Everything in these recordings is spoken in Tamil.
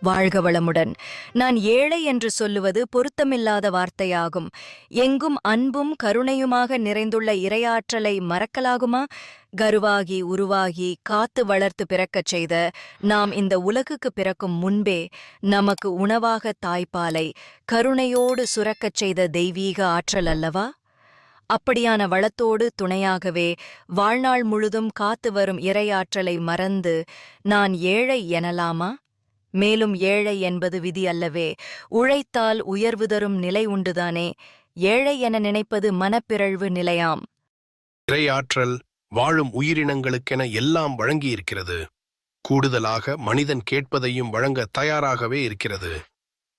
வாழ்க வளமுடன். நான் ஏழை என்று சொல்லுவது பொருத்தமில்லாத வார்த்தையாகும். எங்கும் அன்பும் கருணையுமாக நிறைந்துள்ள இரையாற்றலை மறக்கலாகுமா? கருவாகி உருவாகி காத்து வளர்த்து பிறக்கச் செய்த நாம் இந்த உலகுக்கு பிறக்கும் முன்பே நமக்கு உணவாக தாய்ப்பாலை கருணையோடு சுரக்கச் செய்த தெய்வீக ஆற்றல் அல்லவா? அப்படியான வளத்தோடு துணையாகவே வாழ்நாள் முழுதும் காத்து வரும் இரையாற்றலை மறந்து நான் ஏழை எனலாமா? மேலும் ஏழை என்பது விதி அல்லவே. உழைத்தால் உயர்வு தரும் நிலை உண்டுதானே. ஏழை என நினைப்பது மனப்பிறழ்வு நிலையாம். இறையாற்றல் வாழும் உயிரினங்களுக்கென எல்லாம் வழங்கியிருக்கிறது. கூடுதலாக மனிதன் கேட்பதையும் வழங்க தயாராகவே இருக்கிறது.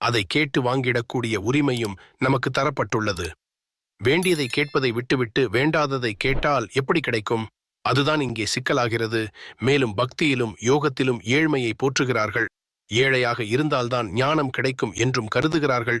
அதை கேட்டு வாங்கிடக்கூடிய உரிமையும் நமக்கு தரப்பட்டுள்ளது. வேண்டியதை கேட்பதை விட்டுவிட்டு வேண்டாததை கேட்டால் எப்படி கிடைக்கும்? அதுதான் இங்கே சிக்கலாகிறது. மேலும் பக்தியிலும் யோகத்திலும் ஏழ்மையை போற்றுகிறார்கள். ஏழையாக இருந்தால்தான் ஞானம் கிடைக்கும் என்றும் கருதுகிறார்கள்.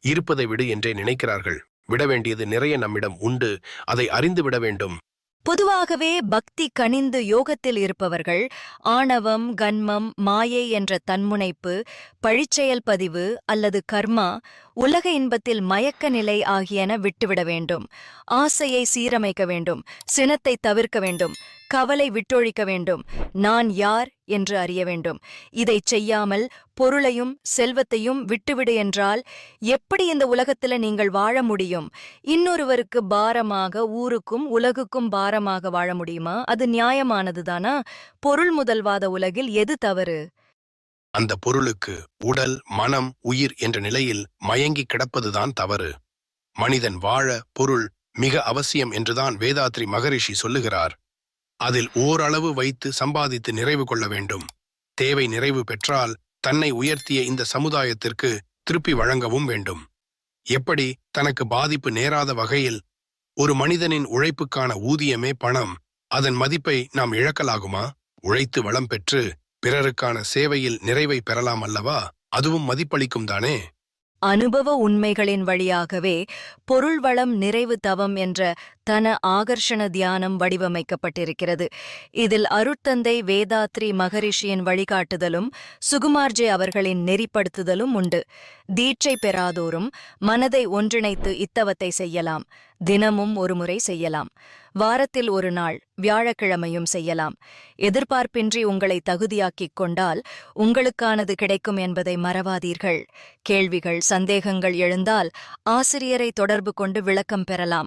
இருப்பதை விடு என்றே நினைக்கிறார்கள். விட வேண்டியது நிறைய நம்மிடம் உண்டு. அதை அறிந்து விட வேண்டும். பொதுவாகவே பக்தி கனிந்து யோகத்தில் இருப்பவர்கள் ஆணவம் கன்மம் மாயை என்ற தன்முனைப்பு பழிச்செயல் பதிவு அல்லது கர்மா உலக இன்பத்தில் மயக்க நிலை ஆகியன விட்டுவிட வேண்டும். ஆசையை சீரமைக்க வேண்டும். சினத்தை தவிர்க்க வேண்டும். கவலை விட்டொழிக்க வேண்டும். நான் யார் என்று அறிய வேண்டும். இதைச் செய்யாமல் பொருளையும் செல்வத்தையும் விட்டுவிடு என்றால் எப்படி இந்த உலகத்துல நீங்கள் வாழ முடியும்? இன்னொருவருக்கு பாரமாக ஊருக்கும் உலகுக்கும் பாரமாக வாழ முடியுமா? அது நியாயமானதுதானா? பொருள் முதல்வாத உலகில் எது தவறு? அந்த பொருளுக்கு உடல் மனம் உயிர் என்ற நிலையில் மயங்கி கிடப்பதுதான் தவறு. மனிதன் வாழ பொருள் மிக அவசியம் என்றுதான் வேதாத்ரி மகரிஷி சொல்லுகிறார். அதில் ஓரளவு வைத்து சம்பாதித்து நிறைவு கொள்ள வேண்டும். தேவை நிறைவு பெற்றால் தன்னை உயர்த்திய இந்த சமுதாயத்திற்கு திருப்பி வழங்கவும் வேண்டும். எப்படி? தனக்கு பாதிப்பு நேராத வகையில் ஒரு மனிதனின் உழைப்புக்கான ஊதியமே பணம். அதன் மதிப்பை நாம் இழக்கலாகுமா? உழைத்து வளம் பெற்று பிறருக்கான சேவையில் நிறைவை பெறலாம் அல்லவா? அதுவும் மதிப்பளிக்கும் தானே? அனுபவ உண்மைகளின் வழியாகவே பொருள் வளம் நிறைவு தவம் என்ற தன ஆகர்ஷண தியானம் வடிவமைக்கப்பட்டிருக்கிறது. இதில் அருட்தந்தை வேதாத்ரி மகரிஷியின் வழிகாட்டுதலும் சுகுமார்ஜே அவர்களின் நெறிப்படுத்துதலும் உண்டு. தீட்சை பெறாதோரும் மனதை ஒன்றிணைத்து இத்தவத்தை செய்யலாம். தினமும் ஒருமுறை செய்யலாம். வாரத்தில் ஒரு நாள் வியாழக்கிழமையும் செய்யலாம். எதிர்பார்ப்பின்றி உங்களை தகுதியாக்கிக் கொண்டால் உங்களுக்கானது கிடைக்கும் என்பதை மறவாதீர்கள். கேள்விகள் சந்தேகங்கள் எழுந்தால் ஆசிரியரை தொடர்பு கொண்டு விளக்கம் பெறலாம்.